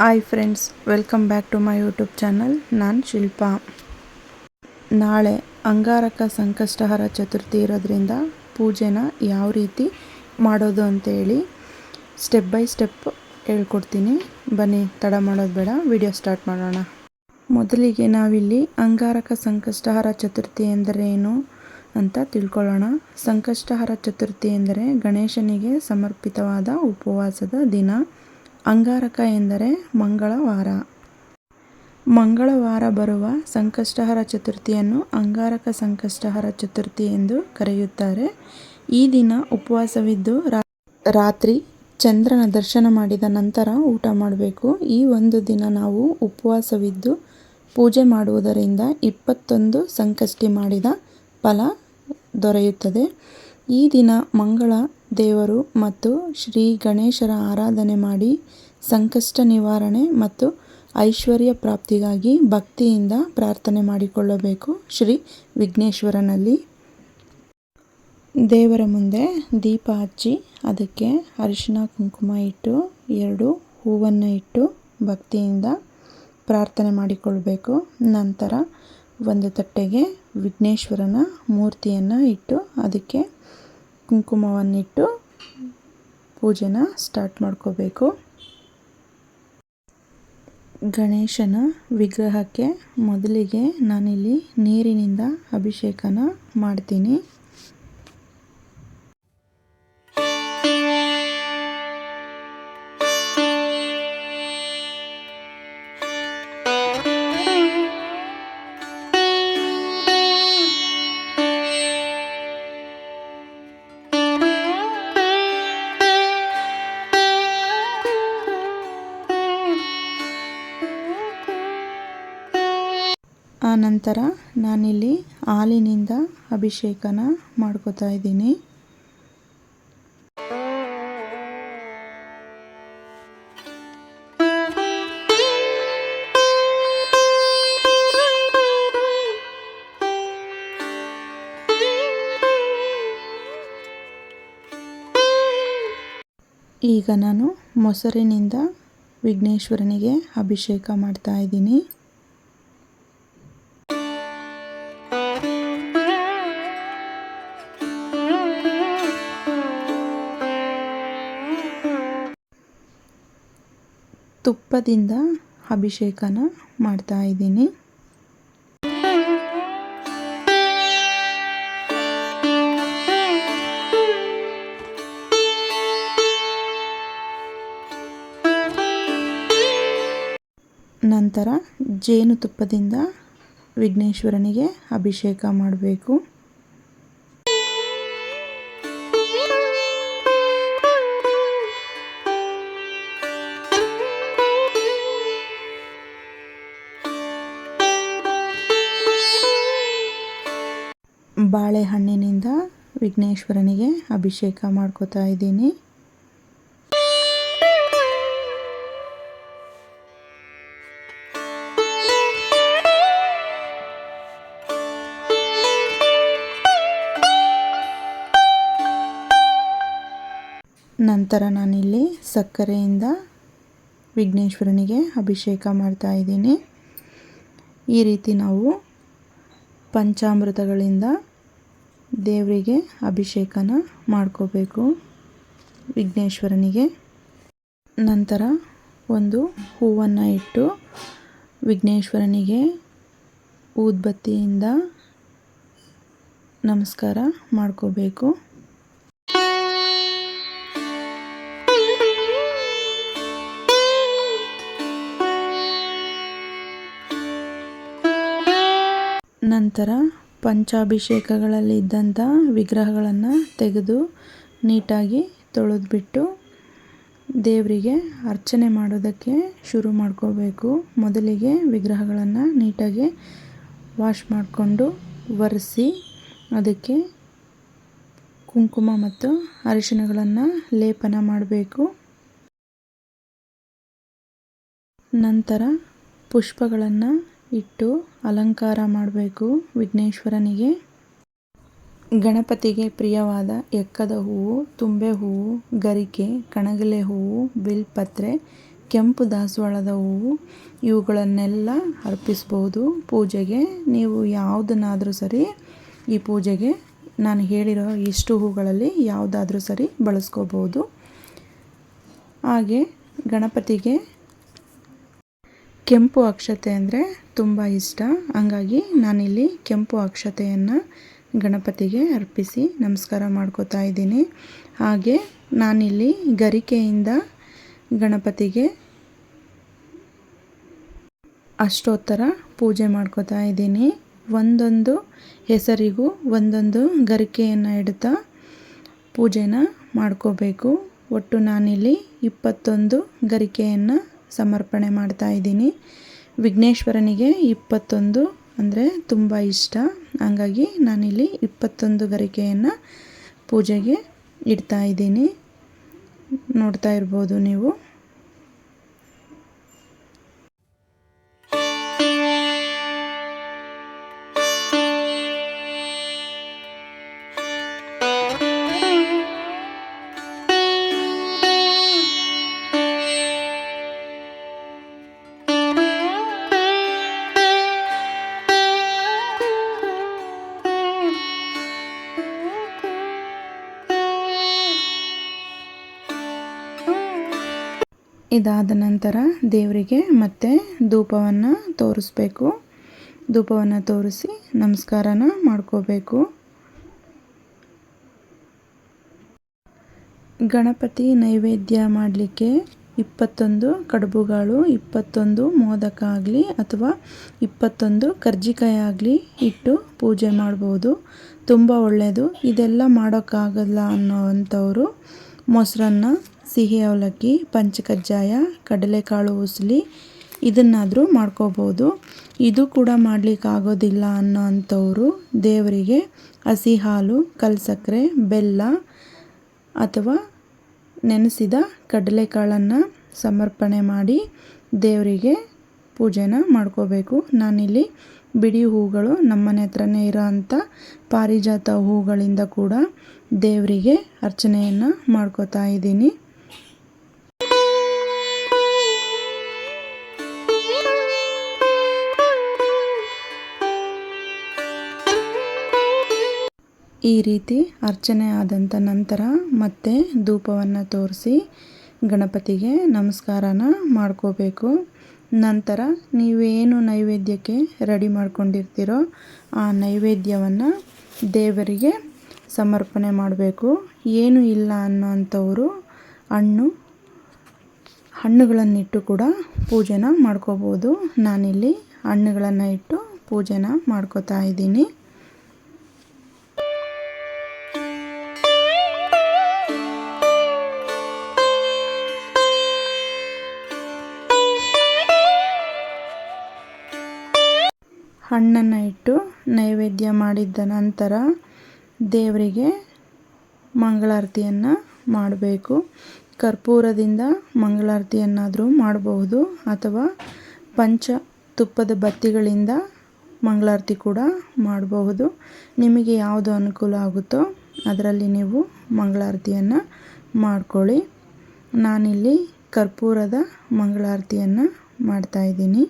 Hi friends welcome back to my YouTube channel ನಾನು ಶಿಲ್ಪಾ. ನಾಳೆ ಅಂಗಾರಕ ಸಂಕಷ್ಟಹರ ಚತುರ್ಥಿ ಇರೋದ್ರಿಂದ ಪೂಜೆನ ಯಾವ ರೀತಿ ಮಾಡೋದು ಅಂತೇಳಿ ಸ್ಟೆಪ್ ಬೈ ಸ್ಟೆಪ್ ಹೇಳ್ಕೊಡ್ತೀನಿ. ಬನ್ನಿ, ತಡ ಮಾಡೋದು ಬೇಡ ವಿಡಿಯೋ ಸ್ಟಾರ್ಟ್ ಮಾಡೋಣ. ಮೊದಲಿಗೆ ನಾವಿಲ್ಲಿ ಅಂಗಾರಕ ಸಂಕಷ್ಟಹರ ಚತುರ್ಥಿ ಎಂದರೆ ಏನು ಅಂತ ತಿಳ್ಕೊಳ್ಳೋಣ. ಸಂಕಷ್ಟಹರ ಚತುರ್ಥಿ ಎಂದರೆ ಗಣೇಶನಿಗೆ ಸಮರ್ಪಿತವಾದ ಉಪವಾಸದ ದಿನ. ಅಂಗಾರಕ ಎಂದರೆ ಮಂಗಳವಾರ. ಮಂಗಳವಾರ ಬರುವ ಸಂಕಷ್ಟಹರ ಚತುರ್ಥಿಯನ್ನು ಅಂಗಾರಕ ಸಂಕಷ್ಟಹರ ಚತುರ್ಥಿ ಎಂದು ಕರೆಯುತ್ತಾರೆ. ಈ ದಿನ ಉಪವಾಸವಿದ್ದು ರಾತ್ರಿ ಚಂದ್ರನ ದರ್ಶನ ಮಾಡಿದ ನಂತರ ಊಟ ಮಾಡಬೇಕು. ಈ ಒಂದು ದಿನ ನಾವು ಉಪವಾಸವಿದ್ದು ಪೂಜೆ ಮಾಡುವುದರಿಂದ ಇಪ್ಪತ್ತೊಂದು ಸಂಕಷ್ಟಿ ಮಾಡಿದ ಫಲ ದೊರೆಯುತ್ತದೆ. ಈ ದಿನ ಮಂಗಳ ದೇವರು ಮತ್ತು ಶ್ರೀ ಗಣೇಶರ ಆರಾಧನೆ ಮಾಡಿ ಸಂಕಷ್ಟ ನಿವಾರಣೆ ಮತ್ತು ಐಶ್ವರ್ಯ ಪ್ರಾಪ್ತಿಗಾಗಿ ಭಕ್ತಿಯಿಂದ ಪ್ರಾರ್ಥನೆ ಮಾಡಿಕೊಳ್ಳಬೇಕು ಶ್ರೀ ವಿಘ್ನೇಶ್ವರನಲ್ಲಿ. ದೇವರ ಮುಂದೆ ದೀಪ ಹಚ್ಚಿ ಅದಕ್ಕೆ ಅರಿಶಿನ ಕುಂಕುಮ ಇಟ್ಟು ಎರಡು ಹೂವನ್ನು ಇಟ್ಟು ಭಕ್ತಿಯಿಂದ ಪ್ರಾರ್ಥನೆ ಮಾಡಿಕೊಳ್ಬೇಕು ನಂತರ ಒಂದು ತಟ್ಟೆಗೆ ವಿಘ್ನೇಶ್ವರನ ಮೂರ್ತಿಯನ್ನು ಇಟ್ಟು ಅದಕ್ಕೆ ಕುಂಕುಮವನ್ನಿಟ್ಟು ಪೂಜೆನ ಸ್ಟಾರ್ಟ್ ಮಾಡ್ಕೋಬೇಕು. ಗಣೇಶನ ವಿಗ್ರಹಕ್ಕೆ ಮೊದಲಿಗೆ ನಾನಿಲ್ಲಿ ನೀರಿನಿಂದ ಅಭಿಷೇಕನ ಮಾಡ್ತೀನಿ. ನಂತರ ನಾನಿಲ್ಲಿ ಹಾಲಿನಿಂದ ಅಭಿಷೇಕನ ಮಾಡ್ಕೋತಾ ಇದ್ದೀನಿ. ಈಗ ನಾನು ಮೊಸರಿನಿಂದ ವಿಘ್ನೇಶ್ವರನಿಗೆ ಅಭಿಷೇಕ ಮಾಡ್ತಾ ಇದ್ದೀನಿ. ತುಪ್ಪದಿಂದ ಅಭಿಷೇಕನ ಮಾಡ್ತಾ ಇದ್ದೀನಿ. ನಂತರ ಜೇನುತುಪ್ಪದಿಂದ ವಿಘ್ನೇಶ್ವರನಿಗೆ ಅಭಿಷೇಕ ಮಾಡಬೇಕು. ವಿಘ್ನೇಶ್ವರನಿಗೆ ಅಭಿಷೇಕ ಮಾಡ್ಕೋತಾ ಇದ್ದೀನಿ. ನಂತರ ನಾನಿಲ್ಲಿ ಸಕ್ಕರೆಯಿಂದ ವಿಘ್ನೇಶ್ವರನಿಗೆ ಅಭಿಷೇಕ ಮಾಡ್ತಾ ಇದ್ದೀನಿ. ಈ ರೀತಿ ನಾವು ಪಂಚಾಮೃತಗಳಿಂದ ದೇವರಿಗೆ ಅಭಿಷೇಕನ ಮಾಡ್ಕೋಬೇಕು ವಿಘ್ನೇಶ್ವರನಿಗೆ. ನಂತರ ಒಂದು ಹೂವನ್ನು ಇಟ್ಟು ವಿಘ್ನೇಶ್ವರನಿಗೆ ಊದ್ಬತ್ತಿಯಿಂದ ನಮಸ್ಕಾರ ಮಾಡ್ಕೋಬೇಕು. ನಂತರ ಪಂಚಾಭಿಷೇಕಗಳಲ್ಲಿ ಇದ್ದಂಥ ವಿಗ್ರಹಗಳನ್ನು ತೆಗೆದು ನೀಟಾಗಿ ತೊಳೆದ್ಬಿಟ್ಟು ದೇವರಿಗೆ ಅರ್ಚನೆ ಮಾಡೋದಕ್ಕೆ ಶುರು ಮಾಡ್ಕೋಬೇಕು. ಮೊದಲಿಗೆ ವಿಗ್ರಹಗಳನ್ನು ನೀಟಾಗಿ ವಾಶ್ ಮಾಡಿಕೊಂಡು ಒರೆಸಿ ಅದಕ್ಕೆ ಕುಂಕುಮ ಮತ್ತು ಅರಿಶಿಣಗಳನ್ನು ಲೇಪನ ಮಾಡಬೇಕು. ನಂತರ ಪುಷ್ಪಗಳನ್ನು ಇಟ್ಟು ಅಲಂಕಾರ ಮಾಡಬೇಕು ವಿಘ್ನೇಶ್ವರನಿಗೆ. ಗಣಪತಿಗೆ ಪ್ರಿಯವಾದ ಎಕ್ಕದ ಹೂವು, ತುಂಬೆ ಹೂವು, ಗರಿಕೆ, ಕಣಗಲೆ ಹೂವು, ಬಿಲ್ಪತ್ರೆ, ಕೆಂಪು ದಾಸವಾಳದ ಹೂವು, ಇವುಗಳನ್ನೆಲ್ಲ ಅರ್ಪಿಸ್ಬೋದು. ಪೂಜೆಗೆ ನೀವು ಯಾವುದನ್ನಾದರೂ ಸರಿ ಈ ಪೂಜೆಗೆ ನಾನು ಹೇಳಿರೋ ಇಷ್ಟು ಹೂಗಳಲ್ಲಿ ಯಾವುದಾದ್ರೂ ಸರಿ ಬಳಸ್ಕೋಬೋದು. ಹಾಗೆ ಗಣಪತಿಗೆ ಕೆಂಪು ಅಕ್ಷತೆ ಅಂದರೆ ತುಂಬ ಇಷ್ಟ. ಹಂಗಾಗಿ ನಾನಿಲ್ಲಿ ಕೆಂಪು ಅಕ್ಷತೆಯನ್ನು ಗಣಪತಿಗೆ ಅರ್ಪಿಸಿ ನಮಸ್ಕಾರ ಮಾಡ್ಕೋತಾ ಇದ್ದೀನಿ. ಹಾಗೆ ನಾನಿಲ್ಲಿ ಗರಿಕೆಯಿಂದ ಗಣಪತಿಗೆ ಅಷ್ಟೋತ್ತರ ಪೂಜೆ ಮಾಡ್ಕೋತಾ ಇದ್ದೀನಿ. ಒಂದೊಂದು ಹೆಸರಿಗೂ ಒಂದೊಂದು ಗರಿಕೆಯನ್ನು ಇಡ್ತಾ ಪೂಜೆನ ಮಾಡ್ಕೋಬೇಕು. ಒಟ್ಟು ನಾನಿಲ್ಲಿ ಇಪ್ಪತ್ತೊಂದು ಗರಿಕೆಯನ್ನು ಸಮರ್ಪಣೆ ಮಾಡ್ತಾ ಇದ್ದೀನಿ. ವಿಘ್ನೇಶ್ವರನಿಗೆ ಇಪ್ಪತ್ತೊಂದು ಅಂದರೆ ತುಂಬ ಇಷ್ಟ. ಹಾಗಾಗಿ ನಾನಿಲ್ಲಿ ಇಪ್ಪತ್ತೊಂದು ಗರಿಕೆಯನ್ನು ಪೂಜೆಗೆ ಇಡ್ತಾ ಇದ್ದೀನಿ. ನೋಡ್ತಾ ಇರ್ಬೋದು ನೀವು. ಇದಾದ ನಂತರ ದೇವರಿಗೆ ಮತ್ತೆ ಧೂಪವನ್ನು ತೋರಿಸ್ಬೇಕು. ಧೂಪವನ್ನು ತೋರಿಸಿ ನಮಸ್ಕಾರನ ಮಾಡ್ಕೋಬೇಕು. ಗಣಪತಿ ನೈವೇದ್ಯ ಮಾಡಲಿಕ್ಕೆ ಇಪ್ಪತ್ತೊಂದು ಕಡುಬುಗಳು, ಇಪ್ಪತ್ತೊಂದು ಮೋದಕ ಆಗಲಿ ಅಥವಾ ಇಪ್ಪತ್ತೊಂದು ಕರ್ಜಿಕಾಯಿ ಆಗಲಿ ಇಟ್ಟು ಪೂಜೆ ಮಾಡ್ಬೋದು. ತುಂಬ ಒಳ್ಳೆಯದು ಇದೆಲ್ಲ ಮಾಡೋಕ್ಕಾಗಲ್ಲ ಅನ್ನೋವಂಥವ್ರು ಮೊಸರನ್ನ ಸಿಹಿ ಅವಲಕ್ಕಿ ಪಂಚಕಜ್ಜಾಯ, ಕಡಲೆಕಾಳು ಉಸಲಿ ಇದನ್ನಾದರೂ ಮಾಡ್ಕೋಬೋದು. ಇದು ಕೂಡ ಮಾಡಲಿಕ್ಕೆ ಆಗೋದಿಲ್ಲ ಅನ್ನೋ ಅಂಥವರು ದೇವರಿಗೆ ಹಸಿ ಹಾಲು ಕಲ್ಸಕ್ಕರೆ ಬೆಲ್ಲ ಅಥವಾ ನೆನೆಸಿದ ಕಡಲೆಕಾಳನ್ನು ಸಮರ್ಪಣೆ ಮಾಡಿ ದೇವರಿಗೆ ಪೂಜೆನ ಮಾಡ್ಕೋಬೇಕು. ನಾನಿಲ್ಲಿ ಬಿಡಿ ಹೂಗಳು ನಮ್ಮನೆ ಹತ್ರನೇ ಇರೋ ಅಂಥ ಪಾರಿಜಾತ ಹೂಗಳಿಂದ ಕೂಡ ದೇವರಿಗೆ ಅರ್ಚನೆಯನ್ನು ಮಾಡ್ಕೋತಾ ಇದ್ದೀನಿ. ಈ ರೀತಿ ಅರ್ಚನೆ ಆದಂಥ ನಂತರ ಮತ್ತೆ ಧೂಪವನ್ನು ತೋರಿಸಿ ಗಣಪತಿಗೆ ನಮಸ್ಕಾರನ ಮಾಡ್ಕೋಬೇಕು. ನಂತರ ನೀವೇನು ನೈವೇದ್ಯಕ್ಕೆ ರೆಡಿ ಮಾಡ್ಕೊಂಡಿರ್ತೀರೋ ಆ ನೈವೇದ್ಯವನ್ನು ದೇವರಿಗೆ ಸಮರ್ಪಣೆ ಮಾಡಬೇಕು. ಏನು ಇಲ್ಲ ಅನ್ನೋಂಥವರು ಹಣ್ಣು, ಹಣ್ಣುಗಳನ್ನಿಟ್ಟು ಕೂಡ ಪೂಜೆನ ಮಾಡ್ಕೋಬೋದು. ನಾನಿಲ್ಲಿ ಹಣ್ಣುಗಳನ್ನು ಇಟ್ಟು ಪೂಜೆನ ಮಾಡ್ಕೋತಾ ಇದ್ದೀನಿ. ಹಣ್ಣನ್ನು ಇಟ್ಟು ನೈವೇದ್ಯ ಮಾಡಿದ್ದ ನಂತರ ದೇವರಿಗೆ ಮಂಗಳಾರತಿಯನ್ನು ಮಾಡಬೇಕು. ಕರ್ಪೂರದಿಂದ ಮಂಗಳಾರತಿಯನ್ನಾದರೂ ಮಾಡಬಹುದು ಅಥವಾ ಪಂಚ ತುಪ್ಪದ ಬತ್ತಿಗಳಿಂದ ಮಂಗಳಾರತಿ ಕೂಡ ಮಾಡಬಹುದು. ನಿಮಗೆ ಯಾವುದು ಅನುಕೂಲ ಆಗುತ್ತೋ ಅದರಲ್ಲಿ ನೀವು ಮಂಗಳಾರತಿಯನ್ನು ಮಾಡ್ಕೊಳ್ಳಿ. ನಾನಿಲ್ಲಿ ಕರ್ಪೂರದ ಮಂಗಳಾರತಿಯನ್ನು ಮಾಡ್ತಾಯಿದ್ದೀನಿ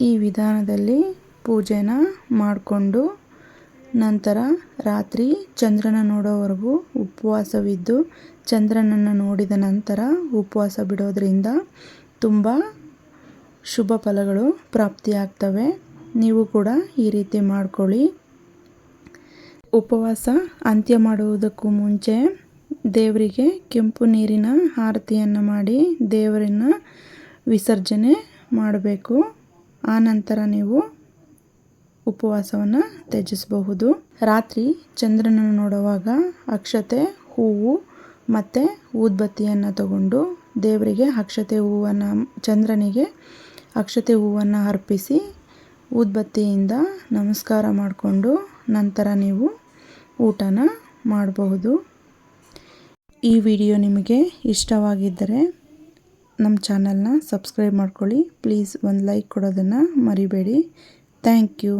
ಈ ವಿಧಾನದಲ್ಲಿ ಪೂಜೆನ ಮಾಡಿಕೊಂಡು ನಂತರ ರಾತ್ರಿ ಚಂದ್ರನ ನೋಡೋವರೆಗೂ ಉಪವಾಸವಿದ್ದು ಚಂದ್ರನನ್ನು ನೋಡಿದ ನಂತರ ಉಪವಾಸ ಬಿಡೋದರಿಂದ ತುಂಬ ಶುಭ ಫಲಗಳು ಪ್ರಾಪ್ತಿಯಾಗ್ತವೆ. ನೀವು ಕೂಡ ಈ ರೀತಿ ಮಾಡ್ಕೊಳ್ಳಿ. ಉಪವಾಸ ಅಂತ್ಯ ಮಾಡುವುದಕ್ಕೂ ಮುಂಚೆ ದೇವರಿಗೆ ಕೆಂಪು ನೀರಿನ ಆರತಿಯನ್ನು ಮಾಡಿ ದೇವರನ್ನು ವಿಸರ್ಜನೆ ಮಾಡಬೇಕು. ಆನಂತರ ನೀವು ಉಪವಾಸವನ್ನು ತ್ಯಜಿಸಬಹುದು. ರಾತ್ರಿ ಚಂದ್ರನನ್ನು ನೋಡುವಾಗ ಅಕ್ಷತೆ, ಹೂವು ಮತ್ತು ಊದ್ಬತ್ತಿಯನ್ನು ತಗೊಂಡು ದೇವರಿಗೆ ಅಕ್ಷತೆ ಹೂವನ್ನು, ಚಂದ್ರನಿಗೆ ಅಕ್ಷತೆ ಹೂವನ್ನು ಅರ್ಪಿಸಿ ಊದ್ಬತ್ತಿಯಿಂದ ನಮಸ್ಕಾರ ಮಾಡಿಕೊಂಡು ನಂತರ ನೀವು ಊಟನ ಮಾಡಬಹುದು. ಈ ವಿಡಿಯೋ ನಿಮಗೆ ಇಷ್ಟವಾಗಿದ್ದರೆ ನಮ್ಮ ಚಾನಲ್ನ ಸಬ್ಸ್ಕ್ರೈಬ್ ಮಾಡ್ಕೊಳ್ಳಿ. ಪ್ಲೀಸ್ ಒಂದು ಲೈಕ್ ಕೊಡೋದನ್ನು ಮರಿಬೇಡಿ. Thank you.